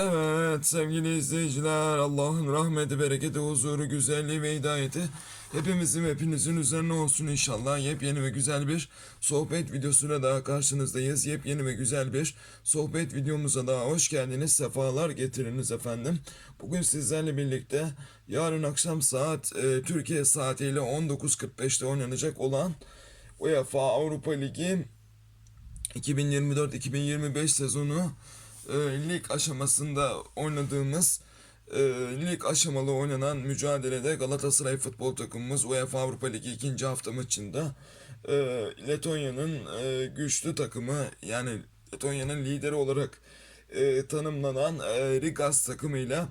Evet sevgili izleyiciler Allah'ın rahmeti, bereketi, huzuru, güzelliği ve hidayeti hepimizin hepinizin üzerine olsun inşallah. Yepyeni ve güzel bir sohbet videosuyla daha karşınızdayız. Yepyeni ve güzel bir sohbet videomuza daha hoş geldiniz. Sefalar getiriniz efendim. Bugün sizlerle birlikte yarın akşam saat e, Türkiye saatiyle 19.45'te oynanacak olan UEFA Avrupa Ligi 2024-2025 sezonu e, lig aşamasında oynadığımız e, lig aşamalı oynanan mücadelede Galatasaray futbol takımımız UEFA Avrupa Ligi ikinci hafta maçında e, Letonya'nın e, güçlü takımı yani Letonya'nın lideri olarak e, tanımlanan e, Rigas takımıyla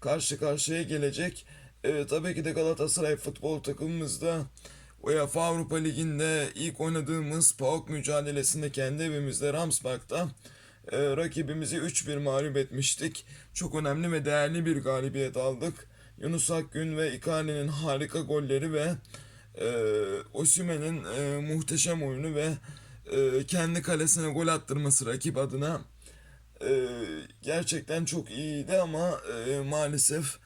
karşı karşıya gelecek. E, tabii ki de Galatasaray futbol takımımızda UEFA Avrupa Ligi'nde ilk oynadığımız PAOK mücadelesinde kendi evimizde Ramsberg'da e, rakibimizi 3-1 mağlup etmiştik. Çok önemli ve değerli bir galibiyet aldık. Yunus Akgün ve Icardi'nin harika golleri ve e, Osimhen'in e, muhteşem oyunu ve e, kendi kalesine gol attırması rakip adına e, gerçekten çok iyiydi ama e, maalesef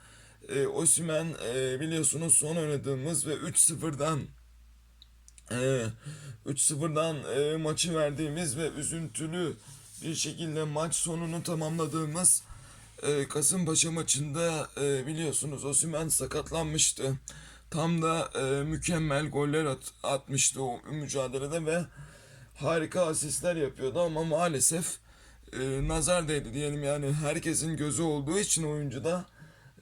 e, Osimhen e, biliyorsunuz son oynadığımız ve 3-0'dan e, 3-0'dan e, maçı verdiğimiz ve üzüntülü bir şekilde maç sonunu tamamladığımız e, Kasımpaşa maçında e, biliyorsunuz Osimhen sakatlanmıştı. Tam da e, mükemmel goller at, atmıştı o mücadelede ve harika asistler yapıyordu ama maalesef e, nazar değdi diyelim yani herkesin gözü olduğu için oyuncuda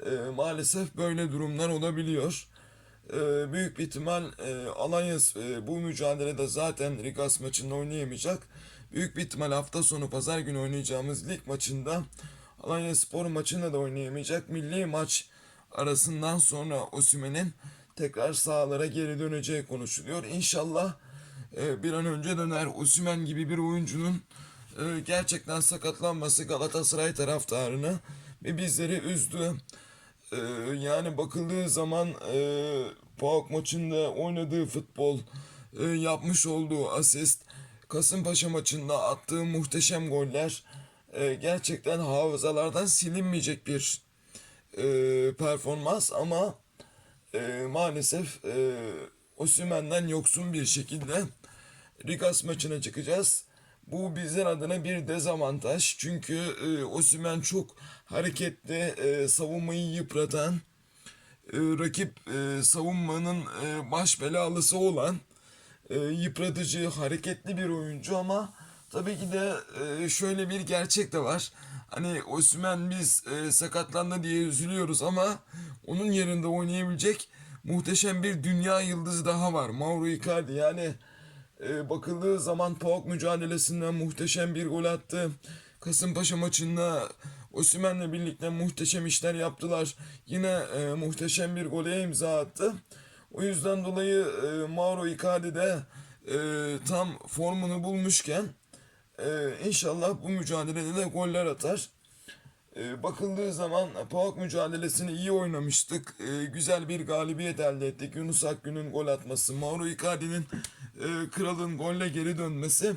e, maalesef böyle durumlar olabiliyor. E, büyük bir ihtimal e, Alanya e, bu mücadelede zaten Rigas maçında oynayamayacak. Büyük bir ihtimal hafta sonu pazar günü oynayacağımız lig maçında Alanya Spor maçında da oynayamayacak. Milli maç arasından sonra Osimhen'in tekrar sahalara geri döneceği konuşuluyor. İnşallah e, bir an önce döner. Osimhen gibi bir oyuncunun gerçekten sakatlanması Galatasaray taraftarını ve bizleri üzdü. E, yani bakıldığı zaman e, PAOK maçında oynadığı futbol, e, yapmış olduğu asist, Kasımpaşa maçında attığı muhteşem goller e, gerçekten hafızalardan silinmeyecek bir e, performans ama e, maalesef e, Osimhen'den yoksun bir şekilde Rigas maçına çıkacağız. Bu bizler adına bir dezavantaj. Çünkü e, Osimhen çok hareketli, e, savunmayı yıpratan, e, rakip e, savunmanın e, baş belalısı olan e, yıpratıcı, hareketli bir oyuncu ama tabii ki de e, şöyle bir gerçek de var. Hani Osimhen biz e, sakatlandı diye üzülüyoruz ama onun yerinde oynayabilecek muhteşem bir dünya yıldızı daha var. Mauro Icardi yani e, bakıldığı zaman PAOK mücadelesinden muhteşem bir gol attı. Kasımpaşa maçında Osimhen'le birlikte muhteşem işler yaptılar. Yine e, muhteşem bir gole imza attı. O yüzden dolayı e, Mauro Icardi de e, tam formunu bulmuşken e, inşallah bu mücadelede de goller atar. E, bakıldığı zaman PAOK mücadelesini iyi oynamıştık. E, güzel bir galibiyet elde ettik. Yunus Akgün'ün gol atması, Mauro Icardi'nin e, kralın golle geri dönmesi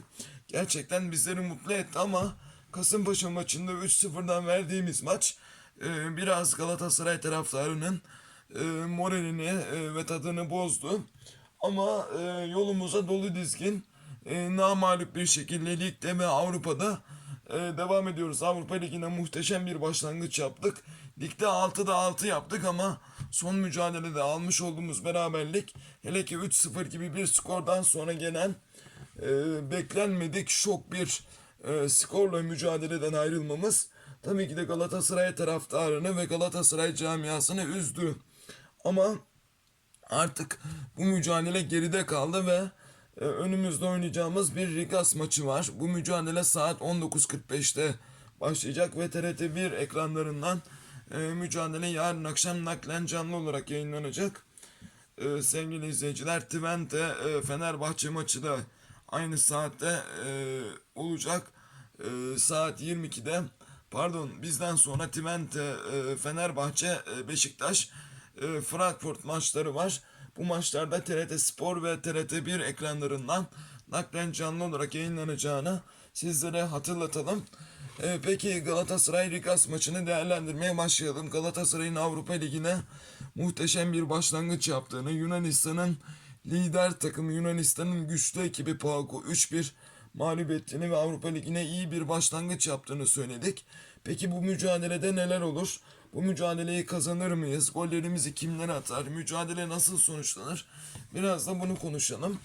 gerçekten bizleri mutlu etti ama Kasımpaşa maçında 3-0'dan verdiğimiz maç e, biraz Galatasaray taraftarının e, moralini e, ve tadını bozdu. Ama e, yolumuza dolu dizgin e, namalip bir şekilde ligde ve Avrupa'da e, devam ediyoruz. Avrupa Ligi'ne muhteşem bir başlangıç yaptık. Ligde 6'da 6 yaptık ama son mücadelede almış olduğumuz beraberlik hele ki 3-0 gibi bir skordan sonra gelen e, beklenmedik şok bir e, skorla mücadeleden ayrılmamız tabii ki de Galatasaray taraftarını ve Galatasaray camiasını üzdü. Ama artık bu mücadele geride kaldı ve önümüzde oynayacağımız bir Rigas maçı var. Bu mücadele saat 19.45'te başlayacak ve TRT1 ekranlarından e, mücadele yarın akşam naklen canlı olarak yayınlanacak. E, sevgili izleyiciler Twente e, Fenerbahçe maçı da aynı saatte e, olacak. Saat 22'de pardon bizden sonra Twente Fenerbahçe Beşiktaş Frankfurt maçları var. Bu maçlarda TRT Spor ve TRT1 ekranlarından naklen canlı olarak yayınlanacağını sizlere hatırlatalım. Ee, peki Galatasaray Rigas maçını değerlendirmeye başlayalım. Galatasaray'ın Avrupa Ligi'ne muhteşem bir başlangıç yaptığını, Yunanistan'ın lider takımı Yunanistan'ın güçlü ekibi PAOK'u 3-1 mağlup ettiğini ve Avrupa Ligi'ne iyi bir başlangıç yaptığını söyledik. Peki bu mücadelede neler olur? Bu mücadeleyi kazanır mıyız? Gollerimizi kimler atar? Mücadele nasıl sonuçlanır? Biraz da bunu konuşalım.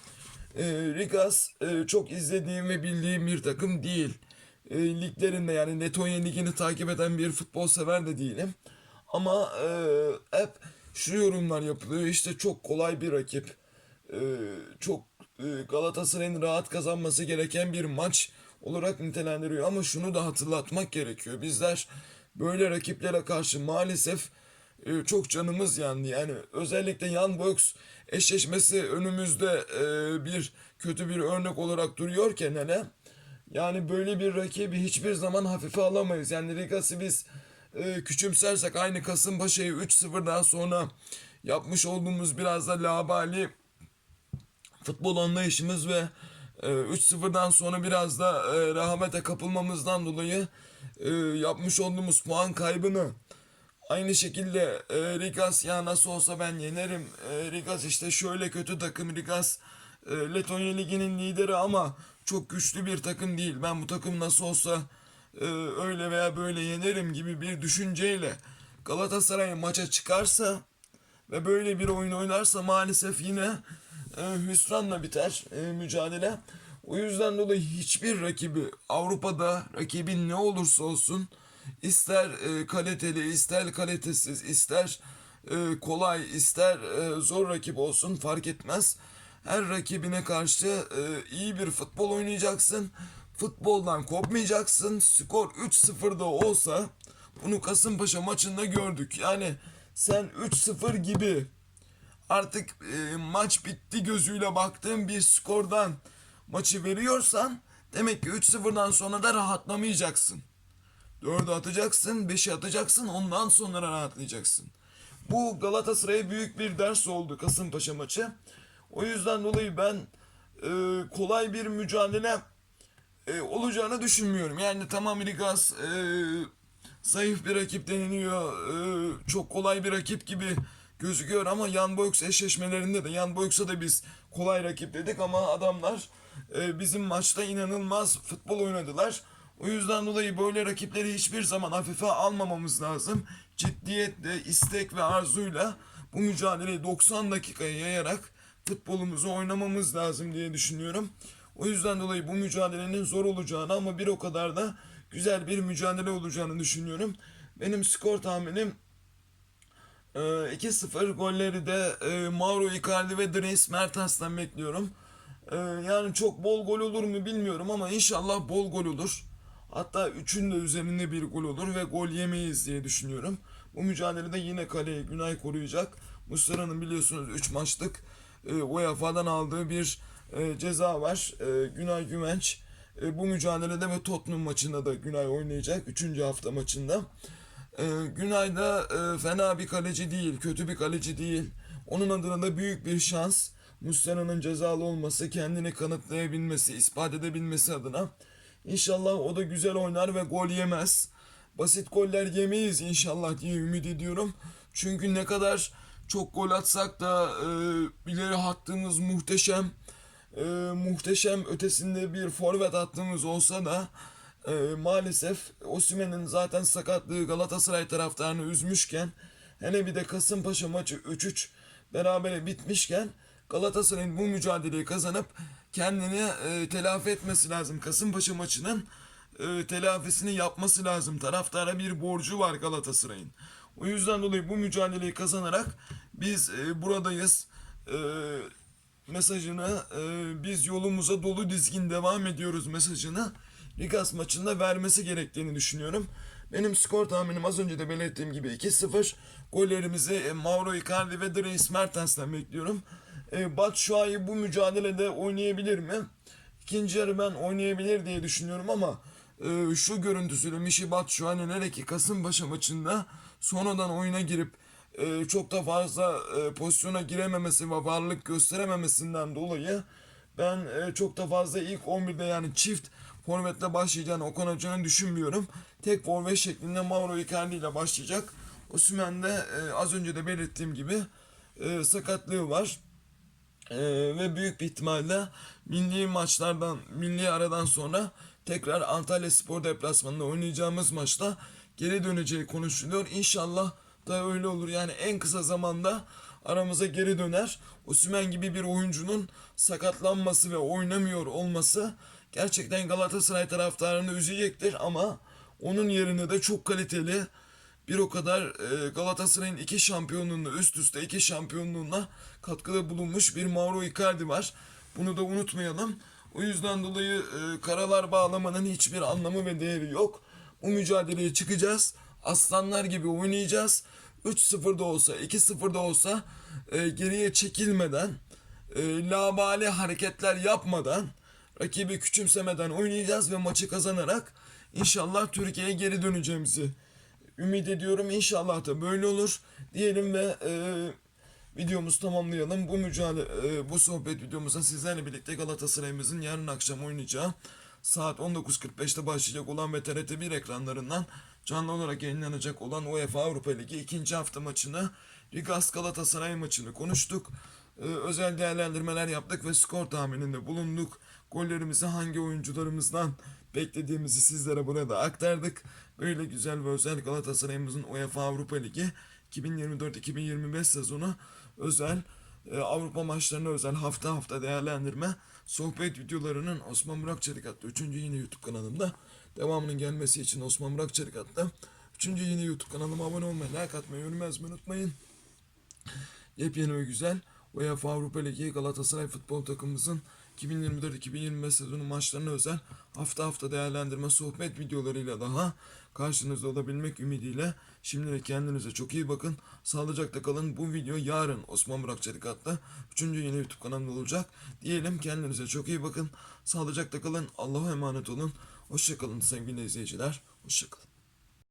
Ee, Rigas e, çok izlediğim ve bildiğim bir takım değil. E, liglerinde yani Letonya Ligi'ni takip eden bir futbol sever de değilim. Ama e, hep şu yorumlar yapılıyor. İşte çok kolay bir rakip. E, çok e, Galatasaray'ın rahat kazanması gereken bir maç olarak nitelendiriyor. Ama şunu da hatırlatmak gerekiyor. Bizler böyle rakiplere karşı maalesef e, çok canımız yandı. Yani özellikle Yan Box eşleşmesi önümüzde e, bir kötü bir örnek olarak duruyorken hele yani böyle bir rakibi hiçbir zaman hafife alamayız. Yani Rigas'ı biz e, küçümsersek aynı Kasımpaşa'yı 3-0'dan sonra yapmış olduğumuz biraz da labali futbol anlayışımız ve e, 3-0'dan sonra biraz da e, rahmete kapılmamızdan dolayı e, yapmış olduğumuz puan kaybını aynı şekilde e, Rigas ya nasıl olsa ben yenerim. E, Rigas işte şöyle kötü takım Rigas e, Letonya Ligi'nin lideri ama çok güçlü bir takım değil. Ben bu takım nasıl olsa e, öyle veya böyle yenerim gibi bir düşünceyle Galatasaray maça çıkarsa ve böyle bir oyun oynarsa maalesef yine e, hüsranla biter e, mücadele. O yüzden dolayı hiçbir rakibi Avrupa'da rakibin ne olursa olsun ister e, kaliteli ister kalitesiz ister e, kolay ister e, zor rakip olsun fark etmez. Her rakibine karşı iyi bir futbol oynayacaksın. Futboldan kopmayacaksın. Skor 3-0'da olsa bunu Kasımpaşa maçında gördük. Yani sen 3-0 gibi artık e, maç bitti gözüyle baktığın bir skordan maçı veriyorsan demek ki 3-0'dan sonra da rahatlamayacaksın. 4'ü atacaksın, 5'i atacaksın ondan sonra rahatlayacaksın. Bu Galatasaray'a büyük bir ders oldu Kasımpaşa maçı. O yüzden dolayı ben e, kolay bir mücadele e, olacağını düşünmüyorum. Yani tamam Rigas e, zayıf bir rakip deniliyor. E, çok kolay bir rakip gibi gözüküyor ama Yan Box eşleşmelerinde de Yan Box'a da biz kolay rakip dedik ama adamlar e, bizim maçta inanılmaz futbol oynadılar. O yüzden dolayı böyle rakipleri hiçbir zaman hafife almamamız lazım. Ciddiyetle, istek ve arzuyla bu mücadeleyi 90 dakikaya yayarak futbolumuzu oynamamız lazım diye düşünüyorum. O yüzden dolayı bu mücadelenin zor olacağını ama bir o kadar da güzel bir mücadele olacağını düşünüyorum. Benim skor tahminim 2-0 golleri de e, Mauro Icardi ve Dries Mertens'ten bekliyorum. E, yani çok bol gol olur mu bilmiyorum ama inşallah bol gol olur. Hatta üçün de üzerinde bir gol olur ve gol yemeyiz diye düşünüyorum. Bu mücadelede yine kaleyi Günay koruyacak. Muslera'nın biliyorsunuz 3 maçlık e, UEFA'dan aldığı bir e, ceza var. Günay Güvenç bu mücadelede ve Tottenham maçında da Günay oynayacak. 3. hafta maçında. E, Günay da e, fena bir kaleci değil, kötü bir kaleci değil. Onun adına da büyük bir şans. Muslera'nın cezalı olması, kendini kanıtlayabilmesi, ispat edebilmesi adına. İnşallah o da güzel oynar ve gol yemez. Basit goller yemeyiz inşallah diye ümit ediyorum. Çünkü ne kadar çok gol atsak da e, ileri hattımız muhteşem. E, muhteşem ötesinde bir forvet hattımız olsa da e, maalesef Osimhen'in zaten sakatlığı Galatasaray taraftarını üzmüşken hele bir de Kasımpaşa maçı 3-3 berabere bitmişken Galatasaray'ın bu mücadeleyi kazanıp kendini e, telafi etmesi lazım. Kasımpaşa maçının e, telafisini yapması lazım. Taraftara bir borcu var Galatasaray'ın. O yüzden dolayı bu mücadeleyi kazanarak biz e, buradayız e, mesajını e, biz yolumuza dolu dizgin devam ediyoruz mesajını Ligas maçında vermesi gerektiğini düşünüyorum. Benim skor tahminim az önce de belirttiğim gibi 2-0. Gollerimizi e, Mauro Icardi ve Dries Mertens'ten bekliyorum. E, Batshuayi bu mücadelede oynayabilir mi? İkinci yarı ben oynayabilir diye düşünüyorum ama e, şu görüntüsüyle Mişi Batshuayi'nin hele ki Kasımpaşa maçında sonradan oyuna girip çok da fazla pozisyona girememesi ve varlık gösterememesinden dolayı ben çok da fazla ilk 11'de yani çift forvetle başlayacağını Okan Hoca'nın düşünmüyorum. Tek forvet şeklinde Mauro Icardi ile başlayacak. Osimhen de e, az önce de belirttiğim gibi e, sakatlığı var. Ee, ve büyük bir ihtimalle milli maçlardan, milli aradan sonra tekrar Antalya Spor deplasmanında oynayacağımız maçta geri döneceği konuşuluyor. İnşallah da öyle olur. Yani en kısa zamanda aramıza geri döner. Osimhen gibi bir oyuncunun sakatlanması ve oynamıyor olması gerçekten Galatasaray taraftarını üzecektir ama onun yerine de çok kaliteli bir o kadar e, Galatasaray'ın iki şampiyonluğunda üst üste iki şampiyonluğuna katkıda bulunmuş bir Mauro Icardi var. Bunu da unutmayalım. O yüzden dolayı e, karalar bağlamanın hiçbir anlamı ve değeri yok. Bu mücadeleye çıkacağız. Aslanlar gibi oynayacağız. 3-0 da olsa 2-0 da olsa e, geriye çekilmeden labale hareketler yapmadan rakibi küçümsemeden oynayacağız ve maçı kazanarak inşallah Türkiye'ye geri döneceğimizi ümit ediyorum. İnşallah da böyle olur diyelim ve e, videomuzu tamamlayalım. Bu mücadele, e, bu sohbet videomuzda sizlerle birlikte Galatasaray'ımızın yarın akşam oynayacağı saat 19.45'te başlayacak olan ve TRT 1 ekranlarından canlı olarak yayınlanacak olan UEFA Avrupa Ligi ikinci hafta maçını Rigas Galatasaray maçını konuştuk. E, özel değerlendirmeler yaptık ve skor tahmininde bulunduk. Gollerimizi hangi oyuncularımızdan beklediğimizi sizlere burada aktardık. Böyle güzel ve özel Galatasaray'ımızın UEFA Avrupa Ligi 2024-2025 sezonu özel e, Avrupa maçlarına özel hafta hafta değerlendirme sohbet videolarının Osman Murat Çelik adlı 3. yeni YouTube kanalımda devamının gelmesi için Osman Murat Çelik adlı 3. yeni YouTube kanalıma abone olmayı, like atmayı, yorum yazmayı unutmayın. Yepyeni ve güzel UEFA Avrupa Ligi Galatasaray futbol takımımızın 2024-2025 sezonu maçlarına özel hafta hafta değerlendirme sohbet videolarıyla daha karşınızda olabilmek ümidiyle şimdilik kendinize çok iyi bakın. Sağlıcakla kalın. Bu video yarın Osman Murat Çelik adlı 3. yeni YouTube kanalımda olacak. Diyelim kendinize çok iyi bakın. Sağlıcakla kalın. Allah'a emanet olun. Hoşçakalın sevgili izleyiciler. Hoşçakalın.